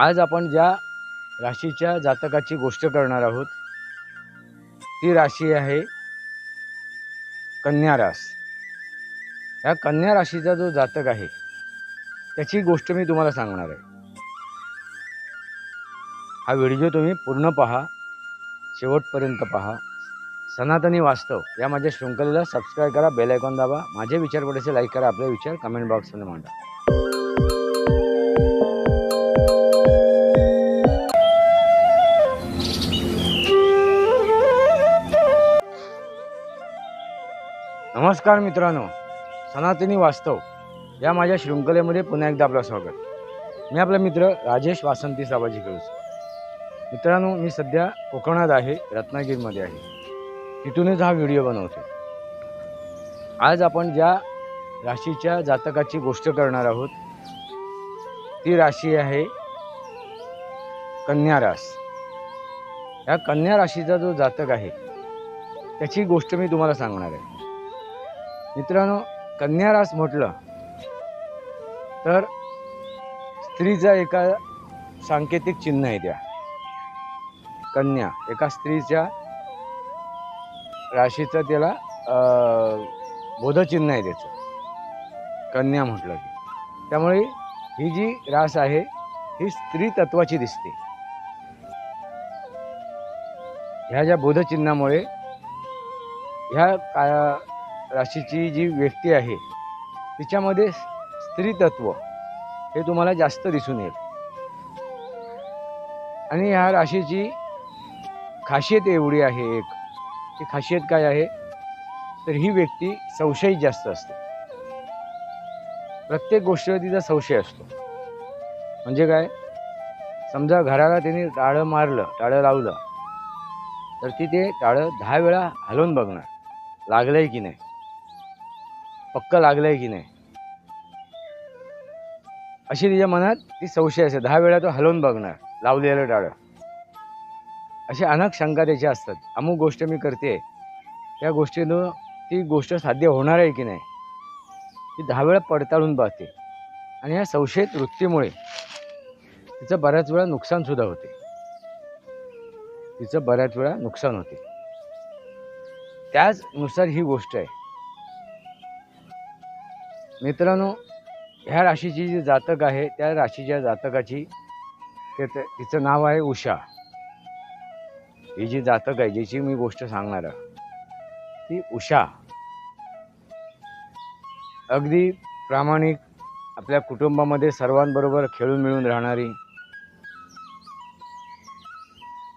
आज आपण ज्या राशीच्या जातकाची गोष्ट करणार आहोत ती राशी आहे कन्या रास. ह्या कन्या राशीचा जो जातक आहे त्याची गोष्ट मी तुम्हाला सांगणार आहे. हा व्हिडिओ तुम्ही पूर्ण पहा शेवटपर्यंत पहा. सनातनी वास्तव या माझ्या शृंखलेला सबस्क्राईब करा बेल आयकॉन दाबा. माझे विचार पडायचे लाईक करा आपले विचार कमेंट बॉक्समध्ये मांडा. नमस्कार मित्रांनो सनातनी वास्तव या माझ्या शृंखलेमध्ये पुन्हा एकदा आपलं स्वागत. मी आपला मित्र राजेश वासंती साबाजी कळस. मित्रांनो मी सध्या कोकणात आहे रत्नागिरीमध्ये आहे. तिथूनच हा व्हिडिओ बनवतो. आज आपण ज्या राशीच्या जातकाची गोष्ट करणार आहोत ती राशी आहे कन्या रास. या कन्या राशीचा जो जातक आहे त्याची गोष्ट मी तुम्हाला सांगणार आहे. मित्रांनो कन्या रास म्हटलं तर स्त्रीचा एका सांकेतिक चिन्ह आहे त्या. कन्या एका स्त्रीच्या राशीचं त्याला बोधचिन्ह आहे त्याचं. कन्या म्हटलं की. त्यामुळे ही जी रास आहे ही स्त्री तत्वाची दिसते. ह्या ज्या बोधचिन्हामुळे ह्या का राशीची जी व्यक्ती आहे तिच्यामध्ये स्त्रीतत्व हे तुम्हाला जास्त दिसून येईल. आणि ह्या राशीची खासियत एवढी आहे एक ती खासियत काय आहे? तर ही व्यक्ती संशयित जास्त असते. प्रत्येक गोष्टीवर तिचा संशय असतो. म्हणजे काय? समजा घराला तिने टाळं मारलं टाळं लावलं तर ती ते टाळं दहा वेळा हलवून बघणार लागलंय की नाही. पक्क लागलंय की नाही? अशी तिच्या मनात ती संशय असेल दहा वेळा तो हलवून बघणार लावलेलं डाळ. अशा अनेक शंका त्याच्या असतात. अमुक गोष्ट मी करते त्या गोष्टीनं ती गोष्ट साध्य होणार आहे की नाही? ती दहा वेळा पडताळून पाहते. आणि या संशयित वृत्तीमुळे तिचं बऱ्याच वेळा नुकसानसुद्धा होते. तिचं बऱ्याच वेळा नुकसान होते. त्याचनुसार ही गोष्ट आहे. मित्रांनो ह्या राशीची जी जातक आहे त्या राशीच्या जातकाची ते तिचं नाव आहे उषा. ही जी जातक आहे ज्याची मी गोष्ट सांगणार आहे ती उषा. अगदी प्रामाणिक आपल्या कुटुंबामध्ये सर्वांबरोबर खेळून मिळून राहणारी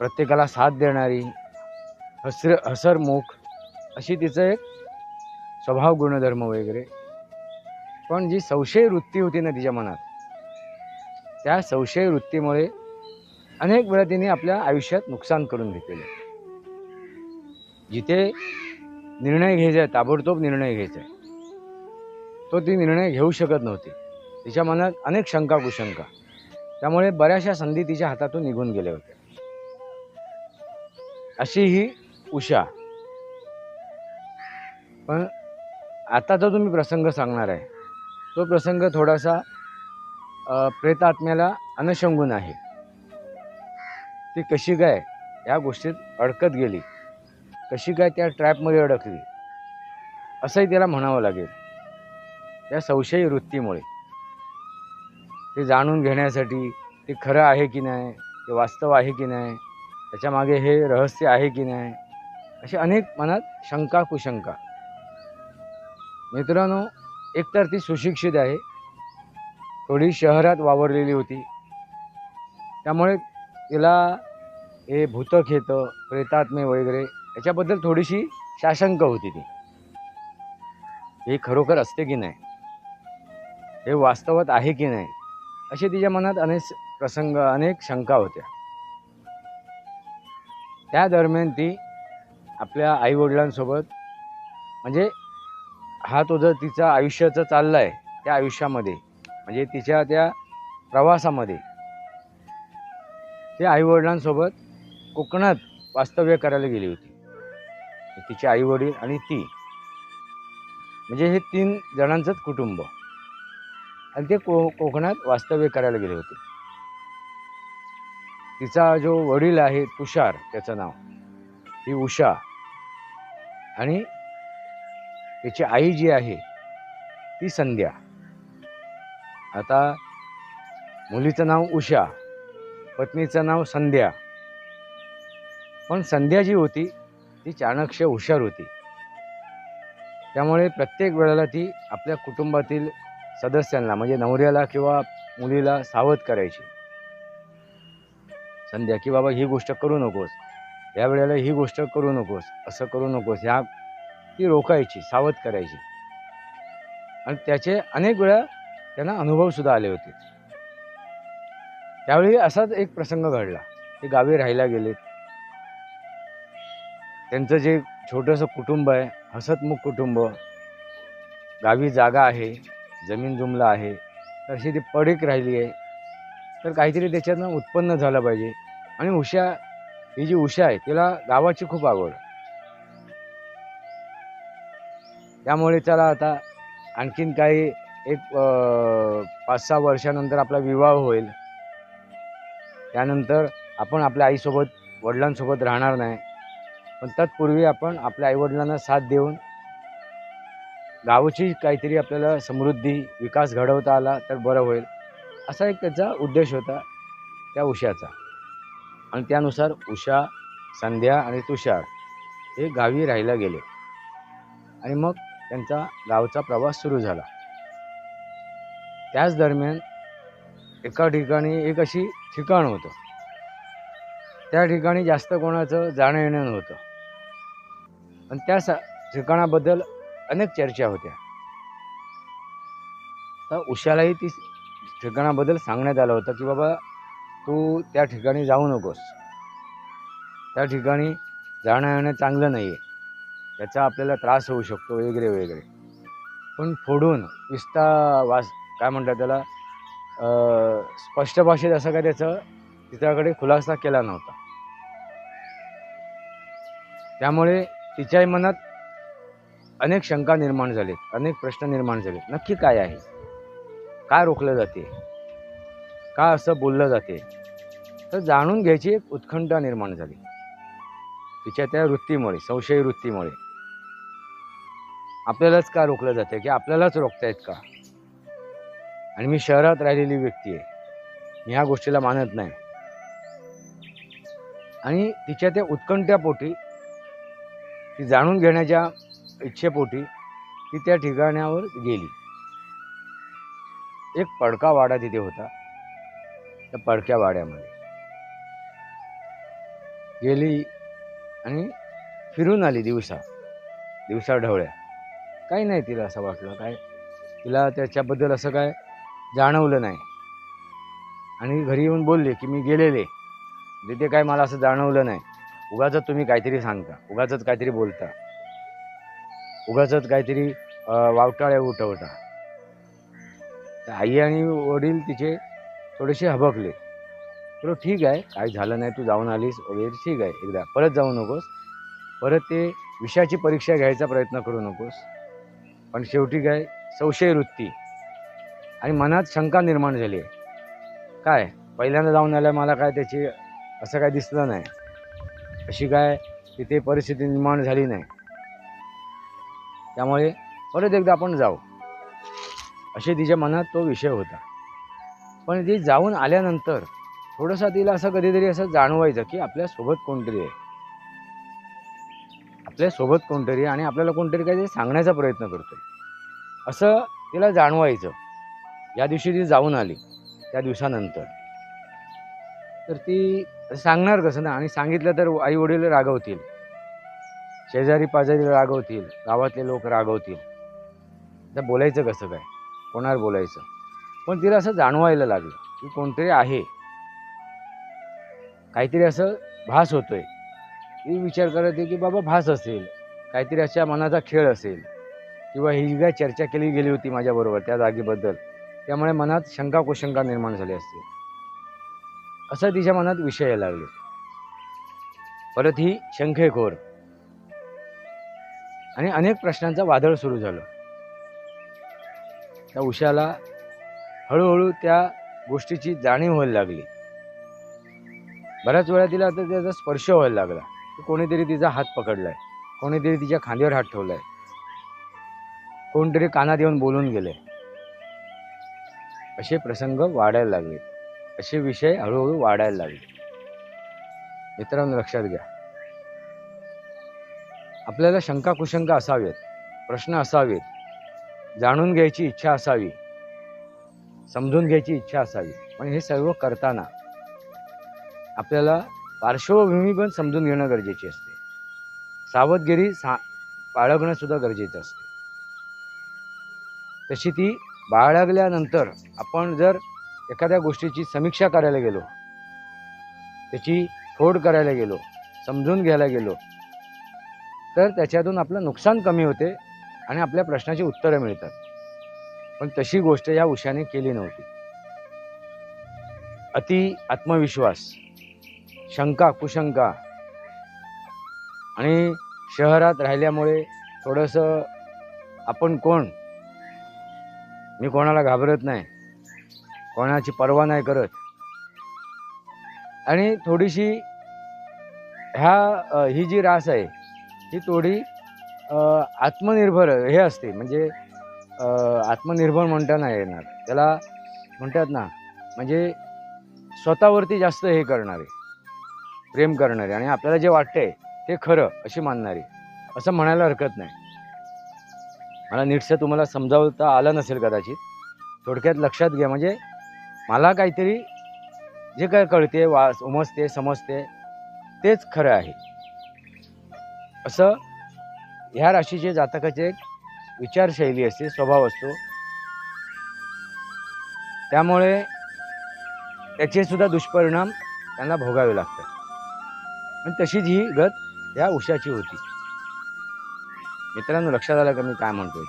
प्रत्येकाला साथ देणारी हसर हसरमुख अशी तिचं एक स्वभाव गुणधर्म वगैरे पण जी संशय वृत्ती होती ना तिच्या मनात त्या संशय वृत्तीमुळे अनेक वेळा तिने आपल्या आयुष्यात नुकसान करून घेतलेलं जिथे निर्णय घ्यायचा आहे ताबडतोब निर्णय घ्यायचा आहे तो ती निर्णय घेऊ शकत नव्हती. तिच्या मनात अनेक शंका कुशंका. त्यामुळे बऱ्याचशा संधी तिच्या हातातून निघून गेल्या होत्या. अशी ही उषा. पण आता जो तुम्ही प्रसंग सांगणार आहे. तो प्रसंग थोडासा प्रेतात्म्याला अनुषंगून आहे. ती कशी काय या गोष्टीत अडकत गेली. कशी काय त्या ट्रॅपमध्ये अडकली असंही त्याला म्हणावं लागेल. त्या संशयी वृत्तीमुळे. ते जाणून घेण्यासाठी ते खरं आहे की नाही ते वास्तव आहे की नाही त्याच्यामागे हे रहस्य आहे की नाही असे अनेक मनात शंका कुशंका मित्रांनो एकतर ती सुशिक्षित आहे. थोडी शहरात वावरलेली होती. त्यामुळे तिला हे भूतक येतं प्रेतात्मे वगैरे याच्याबद्दल थोडीशी शाशंक होती ती. हे खरोखर असते की नाही? हे वास्तवात आहे की नाही? असे तिच्या मनात अनेक प्रसंग अनेक शंका होत्या. त्या दरम्यान ती आपल्या आईवडिलांसोबत म्हणजे हा तो जर तिचा आयुष्याचं चाललं आहे त्या आयुष्यामध्ये म्हणजे तिच्या त्या प्रवासामध्ये ते आईवडिलांसोबत कोकणात वास्तव्य करायला गेली होती. तिचे आईवडील आणि ती. म्हणजे हे तीन जणांचंच कुटुंब. आणि ते को कोकणात वास्तव्य करायला गेले होते. तिचा जो वडील आहे तुषार त्याचं नाव ही उषा. आणि त्याची आई जी आहे ती संध्या. आता मुलीचं नाव उषा पत्नीचं नाव संध्या. पण संध्या जी होती ती चाणक्ष हुशार होती. त्यामुळे प्रत्येक वेळेला ती आपल्या कुटुंबातील सदस्यांना म्हणजे नवऱ्याला किंवा मुलीला सावध करायची. संध्या की बाबा ही गोष्ट करू नकोस. या वेळेला ही गोष्ट करू नकोस असं करू नकोस. ह्या ती रोखायची सावध करायची. आणि त्याचे अनेक वेळा त्यांना अनुभवसुद्धा आले होते. त्यावेळी असाच एक प्रसंग घडला. ते गावी राहायला गेलेत. त्यांचं जे छोटंसं कुटुंब आहे हसतमुख कुटुंब गावी जागा आहे जमीन जुमला आहे तर अशी ती पडीक राहिली आहे तर काहीतरी त्याच्यातनं उत्पन्न झालं पाहिजे. आणि उषा ही जी उषा आहे तिला गावाची खूप आवड. त्यामुळे त्याला आता आणखीन काही एक पाच सहा वर्षानंतर आपला विवाह होईल. त्यानंतर आपण आपल्या आईसोबत वडिलांसोबत राहणार नाही. पण तत्पूर्वी आपण आपल्या आईवडिलांना साथ देऊन गावची काहीतरी आपल्याला समृद्धी विकास घडवता आला तर बरं होईल. असा एक त्याचा उद्देश होता त्या उषाचा. आणि त्यानुसार उषा संध्या आणि तुषार हे गावी राहायला गेले. आणि मग त्यांचा गावचा प्रवास सुरू झाला. त्याच दरम्यान एका ठिकाणी एक अशी ठिकाण होतं. त्या ठिकाणी जास्त कोणाचं जाणं येणं नव्हतं. आणि त्या सा ठिकाणाबद्दल अनेक चर्चा होत्या. तर उषालाही ती ठिकाणाबद्दल सांगण्यात आलं होतं की बाबा तू त्या ठिकाणी जाऊ नकोस. त्या ठिकाणी जाणं येणं चांगलं नाही आहे त्याचा आपल्याला त्रास होऊ शकतो वगैरे वगैरे पण फोडून विस्ता वास काय म्हणतात त्याला स्पष्ट भाषेत असं काय त्याचं तिच्याकडे खुलासा केला नव्हता. त्यामुळे तिच्याही मनात अनेक शंका निर्माण झालेत अनेक प्रश्न निर्माण झाले नक्की काय आहे? काय रोखलं जाते? का असं बोललं जाते? तर जाणून घ्यायची एक उत्कंठा निर्माण झाली. तिच्या त्या वृत्तीमुळे संशयी वृत्तीमुळे आपल्यालाच का रोखलं जातंय? की आपल्यालाच रोखतायत का? आणि मी शहरात राहिलेली व्यक्ती आहे. मी ह्या गोष्टीला मानत नाही. आणि तिच्या त्या उत्कंठ्यापोटी ती जाणून घेण्याच्या इच्छेपोटी ती त्या ठिकाणावर गेली. एक पडका वाडा तिथे होता. त्या पडक्या वाड्यामध्ये. गेली आणि फिरून आली दिवसा दिवसा ढवळ्या. काही नाही तिला असं वाटलं. काय? तिला त्याच्याबद्दल असं काय जाणवलं नाही. आणि घरी येऊन बोलले की मी गेलेले. तिथे काय मला असं जाणवलं नाही. उगाच तुम्ही काहीतरी सांगता. उगाच काहीतरी बोलता. उगाच काहीतरी वावटाळ्या उठवता. तर आई आणि वडील तिचे थोडेसे हबकले. बरं ठीक आहे. काय झालं नाही. तू जाऊन आलीस. वगैरे ठीक आहे. एकदा परत जाऊ नकोस. परत ते विषयाची परीक्षा घ्यायचा प्रयत्न करू नकोस. पण शेवटी काय संशय वृत्ती आणि मनात शंका निर्माण झाली आहे. काय पहिल्यांदा जाऊन आल्या मला काय त्याची असं काय दिसलं नाही. अशी काय तिथे परिस्थिती निर्माण झाली नाही. त्यामुळे परत एकदा आपण जाऊ. असे तिच्या मनात तो विषय होता. पण ती जाऊन आल्यानंतर थोडंसं तिला असं कधीतरी असं जाणवायचं की आपल्यासोबत कोणतरी आहे. आपल्यासोबत कोणतरी आणि आपल्याला कोणतरी काहीतरी सांगण्याचा प्रयत्न करतोय. असं तिला जाणवायचं. या दिवशी ती जाऊन आली त्या दिवसानंतर. तर ती सांगणार कसं ना आणि सांगितलं तर आई वडील रागवतील. शेजारी पाजारी रागवतील गावातले लोक रागवतील. तर बोलायचं कसं काय? कोणावर बोलायचं? पण तिला असं जाणवायला लागलं की कोणतरी आहे. काहीतरी असं भास होतोय. ती विचार करत आहे की बाबा भास असेल काहीतरी अशा मनाचा खेळ असेल किंवा ही काय चर्चा केली गेली होती माझ्याबरोबर त्या जागेबद्दल त्यामुळे मनात शंका कुशंका निर्माण झाली असते असं तिच्या मनात विषय यायला लागले. परत ही शंखेखोर आणि अनेक प्रश्नांचं वादळ सुरू झालं. त्या उषाला हळूहळू त्या गोष्टीची जाणीव व्हायला लागली. बऱ्याच वेळा तिला आता त्याचा स्पर्श व्हायला लागला. कोणीतरी तिचा हात पकडलाय. कोणीतरी तिच्या खांद्यावर हात ठेवलाय. कोणतरी कानात येऊन बोलून गेले असे प्रसंग वाढायला लागले. असे विषय हळूहळू वाढायला लागले. मित्रांनो लक्षात घ्या. आपल्याला शंका कुशंका असावेत प्रश्न असावेत जाणून घ्यायची इच्छा असावी समजून घ्यायची इच्छा असावी. पण हे सर्व करताना आपल्याला पार्श्वभूमी पण समजून घेणं गरजेची असते. सावधगिरी सा बाळगणंसुद्धा गरजेचं असते. तशी ती बाळगल्यानंतर आपण जर एखाद्या गोष्टीची समीक्षा करायला गेलो त्याची फोड करायला गेलो समजून घ्यायला गेलो तर त्याच्यातून आपलं नुकसान कमी होते आणि आपल्या प्रश्नाची उत्तरं मिळतात. पण तशी गोष्ट या उशाने केली नव्हती. अति आत्मविश्वास शंका कुशंका. आणि शहरात राहिल्यामुळे थोडंसं आपण कोण? मी कोणाला घाबरत नाही. कोणाची पर्वा नाही करत. आणि थोडीशी ह्या ही जी रास आहे ही थोडी आत्मनिर्भर हे असते. म्हणजे आत्मनिर्भर म्हणता नाही येणार. त्याला म्हणतात ना म्हणजे स्वतःवरती जास्त हे करणारे. प्रेम करणारी आणि आपल्याला जे वाटतंय ते खरं अशी मानणारी. असं म्हणायला हरकत नाही. मला नीटसं तुम्हाला समजावता आलं नसेल कदाचित. थोडक्यात लक्षात घ्या. म्हणजे मला काहीतरी जे काय कळते वा उमजते समजते तेच खरं आहे. असं ह्या राशीचे जातकाचे एक विचारशैली असते स्वभाव असतो. त्यामुळे त्याचे सुद्धा दुष्परिणाम त्यांना भोगावे लागतात. आणि तशीच ही गत या उशाची होती. मित्रांनो लक्षात आलं का मी काय म्हणतोय?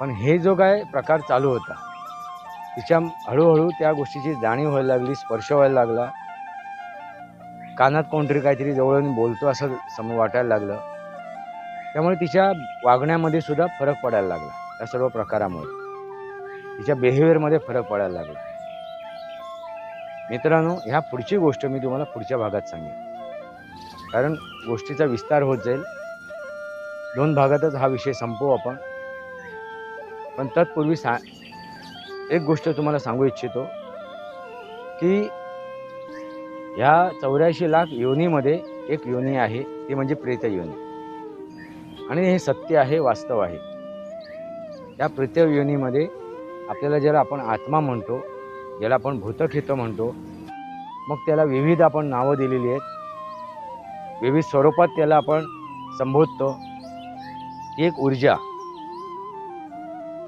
पण हे जो काय प्रकार चालू होता तिच्या हळूहळू त्या गोष्टीची जाणीव व्हायला लागली स्पर्श व्हायला लागला. कानात कोणतरी काहीतरी जवळ बोलतो असं सम वाटायला लागलं. त्यामुळे तिच्या वागण्यामध्ये सुद्धा फरक पडायला लागला या सर्व प्रकारामुळे. तिच्या बिहेवियरमध्ये फरक पडायला लागला. मित्रांनो ह्या पुढची गोष्ट मी तुम्हाला पुढच्या भागात सांगेन. कारण गोष्टीचा विस्तार होत जाईल. दोन भागातच हा विषय संपवू आपण. पण तत्पूर्वी सा एक गोष्ट तुम्हाला सांगू इच्छितो की ह्या चौऱ्याऐंशी लाख योनीमध्ये एक योनी आहे ती म्हणजे प्रेत योनी. आणि हे सत्य आहे वास्तव आहे. या प्रेत योनीमध्ये आपल्याला ज्याला आपण आत्मा म्हणतो ज्याला आपण भूतक्षेत्र म्हणतो. मग त्याला विविध आपण नावं दिलेली आहेत. विविध स्वरूपात त्याला आपण संबोधतो. ती एक ऊर्जा.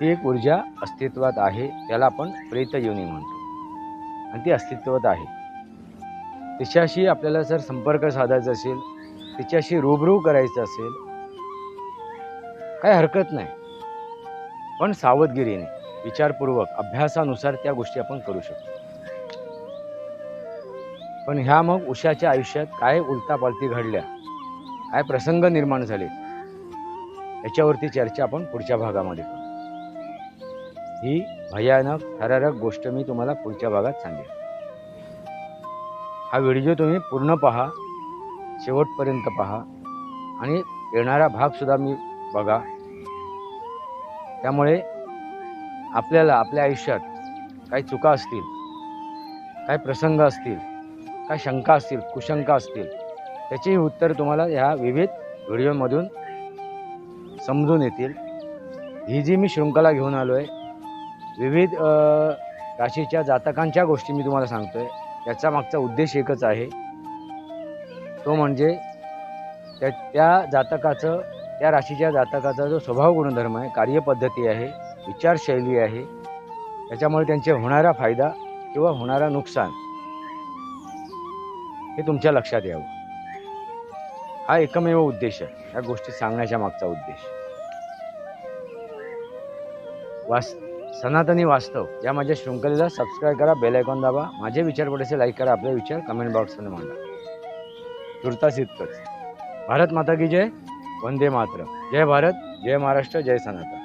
ती एक ऊर्जा अस्तित्वात आहे त्याला आपण प्रेत योनी म्हणतो. आणि ती अस्तित्वात आहे. तिच्याशी आपल्याला जर संपर्क साधायचा असेल तिच्याशी रूबरू करायचं असेल काही हरकत नाही. पण सावधगिरीने. विचारपूर्वक अभ्यासानुसार त्या गोष्टी आपण करू शकतो. पण ह्या मग उषाच्या आयुष्यात काय उलतापालती घडल्या? काय प्रसंग निर्माण झाले? याच्यावरती चर्चा आपण पुढच्या भागामध्ये करू. ही भयानक थरारक गोष्ट मी तुम्हाला पुढच्या भागात सांगेन. हा व्हिडिओ तुम्ही पूर्ण पहा शेवटपर्यंत पहा आणि येणारा भागसुद्धा मी बघा. त्यामुळे आपल्याला आपल्या आयुष्यात काही चुका असतील काही प्रसंग असतील काही शंका असतील कुशंका असतील त्याचेही उत्तर तुम्हाला ह्या विविध व्हिडिओमधून समजून येतील. ही जी मी शृंखला घेऊन आलो आहे विविध राशीच्या जातकांच्या गोष्टी मी तुम्हाला सांगतो आहे याचा मागचा उद्देश एकच आहे. तो म्हणजे त्या त्या जातकाचं त्या राशीच्या जातकाचा जो स्वभाव गुणधर्म आहे कार्यपद्धती आहे विचारशैली आहे. त्याच्यामुळे त्यांचे होणारा फायदा किंवा होणारा नुकसान हे तुमच्या लक्षात यावं. हा एकमेव उद्देश आहे. या गोष्टी सांगण्याच्या मागचा उद्देश. वास सनातनी वास्तव या माझ्या शृंखलेला सबस्क्राईब करा बेल आयकॉन दाबा. माझे विचार पडेसे लाईक करा आपले विचार कमेंट बॉक्समध्ये मांडा. तुर्तास इतकंच भारत माता की जय. वंदे मात्र जय भारत जय महाराष्ट्र जय सनातन.